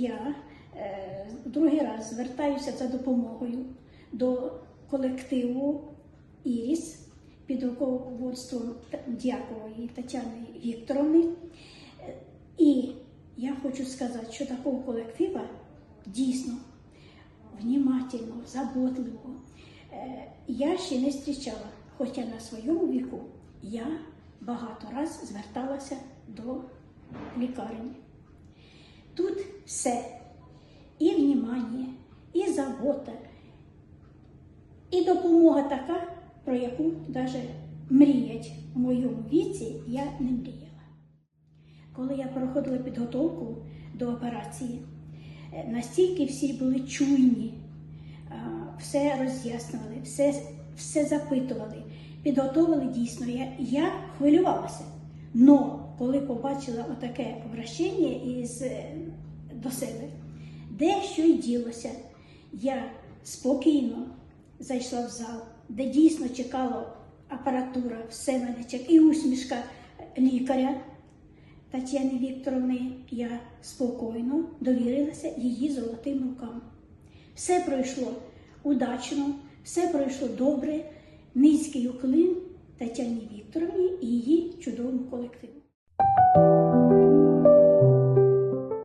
я е, другий раз звертаюся за допомогою до колективу Іріс під руководством Дякової Тетяни Вікторовни. І я хочу сказати, що такого колектива дійсно внімательно, заботливо. е, Я ще не зустрічала, хоча на своєму віку я багато раз зверталася до лікарень. Тут все. І внімання, і забота, і допомога така, про яку навіть мріять в моєму віці, я не мріяла. Коли я проходила підготовку до операції, е, настільки всі були чуйні, все роз'яснювали, все, все запитували, підготовили дійсно. Я, я хвилювалася. Но коли побачила отаке обращення із, е, до себе, де що й ділося, я спокійно зайшла в зал, де дійсно чекала апаратура, все мене чекало, і усмішка лікаря. Тетяни Вікторовни я спокійно довірилася її золотим рукам. Все пройшло удачно, все пройшло добре. Низький уклін Тетяні Вікторовні і її чудовому колективу.